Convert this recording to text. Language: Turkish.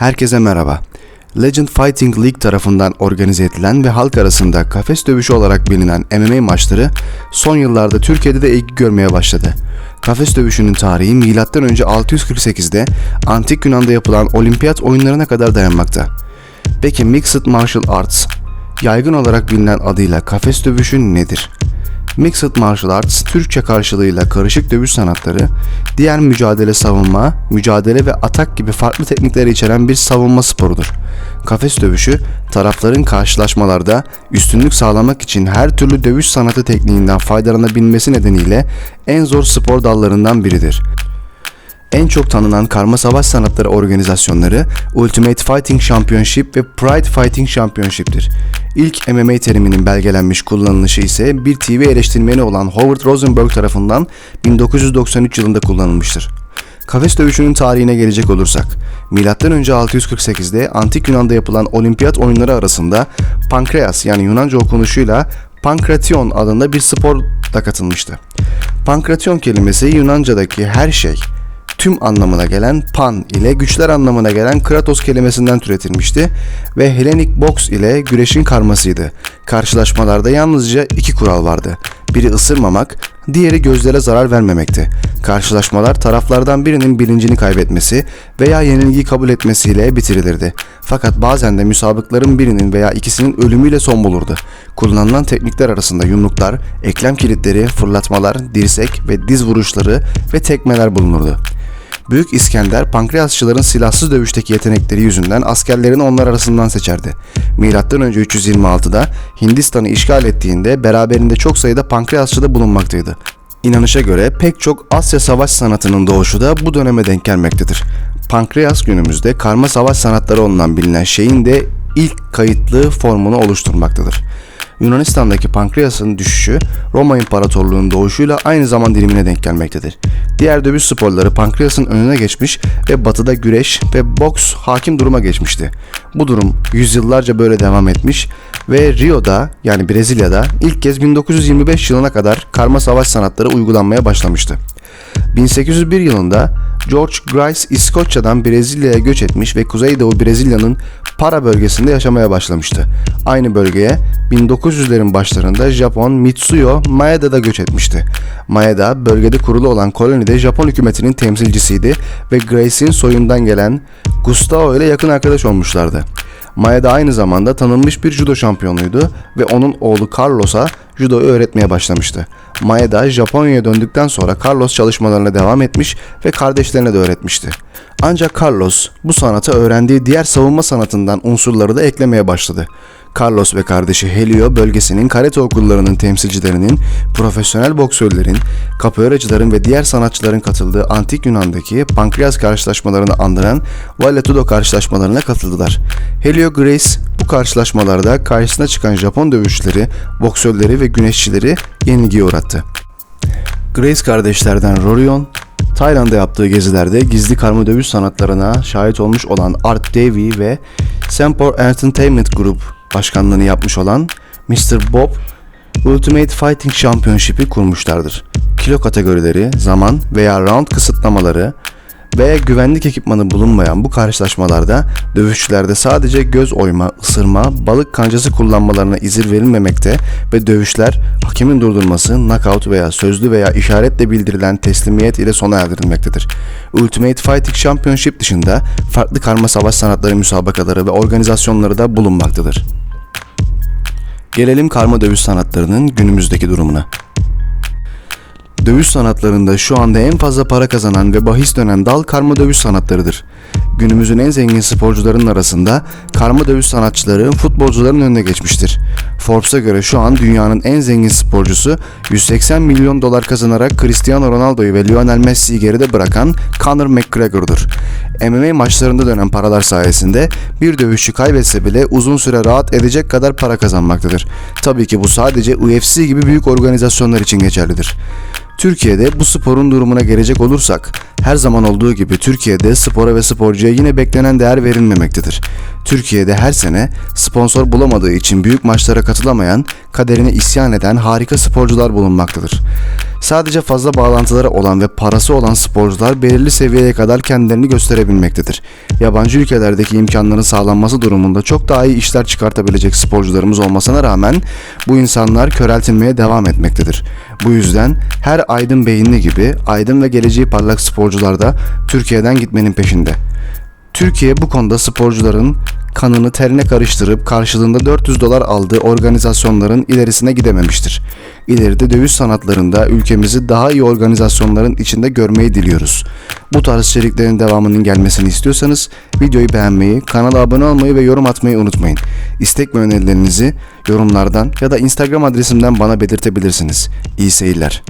Herkese merhaba. Legend Fighting League tarafından organize edilen ve halk arasında kafes dövüşü olarak bilinen MMA maçları son yıllarda Türkiye'de de ilgi görmeye başladı. Kafes dövüşünün tarihi M.Ö. 648'de Antik Yunan'da yapılan olimpiyat oyunlarına kadar dayanmakta. Peki Mixed Martial Arts, yaygın olarak bilinen adıyla kafes dövüşü nedir? Mixed Martial Arts, Türkçe karşılığıyla karışık dövüş sanatları, diğer mücadele savunma, mücadele ve atak gibi farklı teknikleri içeren bir savunma sporudur. Kafes dövüşü, tarafların karşılaşmalarda üstünlük sağlamak için her türlü dövüş sanatı tekniğinden faydalanabilmesi nedeniyle en zor spor dallarından biridir. Çok tanınan karma savaş sanatları organizasyonları Ultimate Fighting Championship ve Pride Fighting Championship'tir. İlk MMA teriminin belgelenmiş kullanılışı ise bir TV eleştirmeni olan Howard Rosenberg tarafından 1993 yılında kullanılmıştır. Kafes dövüşünün tarihine gelecek olursak, M.Ö. 648'de Antik Yunan'da yapılan olimpiyat oyunları arasında Pankreas yani Yunanca okunuşuyla Pankration adında bir spor da katılmıştı. Pankration kelimesi Yunanca'daki her şey, tüm anlamına gelen pan ile güçler anlamına gelen kratos kelimesinden türetilmişti ve Hellenic box ile güreşin karmasıydı. Karşılaşmalarda yalnızca iki kural vardı. Biri ısırmamak, diğeri gözlere zarar vermemekti. Karşılaşmalar taraflardan birinin bilincini kaybetmesi veya yenilgiyi kabul etmesiyle bitirilirdi. Fakat bazen de müsabıkların birinin veya ikisinin ölümüyle son bulurdu. Kullanılan teknikler arasında yumruklar, eklem kilitleri, fırlatmalar, dirsek ve diz vuruşları ve tekmeler bulunurdu. Büyük İskender pankreasçıların silahsız dövüşteki yetenekleri yüzünden askerlerini onlar arasından seçerdi. Milattan önce 326'da Hindistan'ı işgal ettiğinde beraberinde çok sayıda pankreasçı da bulunmaktaydı. İnanışa göre pek çok Asya savaş sanatının doğuşu da bu döneme denk gelmektedir. Pankreas günümüzde karma savaş sanatları olunan bilinen şeyin de ilk kayıtlı formunu oluşturmaktadır. Yunanistan'daki Pankreas'ın düşüşü Roma İmparatorluğu'nun doğuşuyla aynı zaman dilimine denk gelmektedir. Diğer dövüş sporları Pankreas'ın önüne geçmiş ve batıda güreş ve boks hakim duruma geçmişti. Bu durum yüzyıllarca böyle devam etmiş ve Rio'da yani Brezilya'da ilk kez 1925 yılına kadar karma savaş sanatları uygulanmaya başlamıştı. 1801 yılında George Grice İskoçya'dan Brezilya'ya göç etmiş ve Kuzeydoğu Brezilya'nın Para bölgesinde yaşamaya başlamıştı. Aynı bölgeye 1900'lerin başlarında Japon Mitsuyo Maeda'da göç etmişti. Maeda bölgede kurulu olan kolonide Japon hükümetinin temsilcisiydi ve Grace'in soyundan gelen Gustavo ile yakın arkadaş olmuşlardı. Maeda aynı zamanda tanınmış bir judo şampiyonuydu ve onun oğlu Carlos'a judoyu öğretmeye başlamıştı. Maeda Japonya'ya döndükten sonra Carlos çalışmalarına devam etmiş ve kardeşlerine de öğretmişti. Ancak Carlos bu sanata öğrendiği diğer savunma sanatından unsurları da eklemeye başladı. Carlos ve kardeşi Helio bölgesinin karate okullarının temsilcilerinin, profesyonel boksörlerin, capoeiracıların ve diğer sanatçıların katıldığı antik Yunan'daki pankreas karşılaşmalarını andıran Vale karşılaşmalarına katıldılar. Helio Grace bu karşılaşmalarda karşısına çıkan Japon dövüşçüleri, boksörleri ve güneşçileri yenilgiye uğrattı. Grace kardeşlerden Rorion, Tayland'da yaptığı gezilerde gizli karma dövüş sanatlarına şahit olmuş olan Art Davey ve Sempor Entertainment Group başkanlığını yapmış olan Mr. Bob Ultimate Fighting Championship'i kurmuşlardır. Kilo kategorileri, zaman veya round kısıtlamaları veya güvenlik ekipmanı bulunmayan bu karşılaşmalarda dövüşçülerde sadece göz oyma, ısırma, balık kancası kullanmalarına izin verilmemekte ve dövüşler hakemin durdurması, knockout veya sözlü veya işaretle bildirilen teslimiyet ile sona erdirilmektedir. Ultimate Fighting Championship dışında farklı karma savaş sanatları müsabakaları ve organizasyonları da bulunmaktadır. Gelelim karma dövüş sanatlarının günümüzdeki durumuna. Dövüş sanatlarında şu anda en fazla para kazanan ve bahis dönen dal karma dövüş sanatlarıdır. Günümüzün en zengin sporcuların arasında karma dövüş sanatçıları futbolcuların önüne geçmiştir. Forbes'a göre şu an dünyanın en zengin sporcusu 180 milyon dolar kazanarak Cristiano Ronaldo'yu ve Lionel Messi'yi geride bırakan Conor McGregor'dur. MMA maçlarında dönen paralar sayesinde bir dövüşçü kaybetse bile uzun süre rahat edecek kadar para kazanmaktadır. Tabii ki bu sadece UFC gibi büyük organizasyonlar için geçerlidir. Türkiye'de bu sporun durumuna gelecek olursak her zaman olduğu gibi Türkiye'de spora ve sporcuya yine beklenen değer verilmemektedir. Türkiye'de her sene sponsor bulamadığı için büyük maçlara katılamayan, kaderine isyan eden harika sporcular bulunmaktadır. Sadece fazla bağlantıları olan ve parası olan sporcular belirli seviyeye kadar kendilerini gösterebilmektedir. Yabancı ülkelerdeki imkanların sağlanması durumunda çok daha iyi işler çıkartabilecek sporcularımız olmasına rağmen bu insanlar köreltilmeye devam etmektedir. Bu yüzden her aydın beyinli gibi aydın ve geleceği parlak sporcular da Türkiye'den gitmenin peşinde. Türkiye bu konuda sporcuların kanını terine karıştırıp karşılığında 400 dolar aldığı organizasyonların ilerisine gidememiştir. İleride dövüş sanatlarında ülkemizi daha iyi organizasyonların içinde görmeyi diliyoruz. Bu tarz içeriklerin devamının gelmesini istiyorsanız videoyu beğenmeyi, kanala abone olmayı ve yorum atmayı unutmayın. İstek ve önerilerinizi yorumlardan ya da Instagram adresimden bana belirtebilirsiniz. İyi seyirler.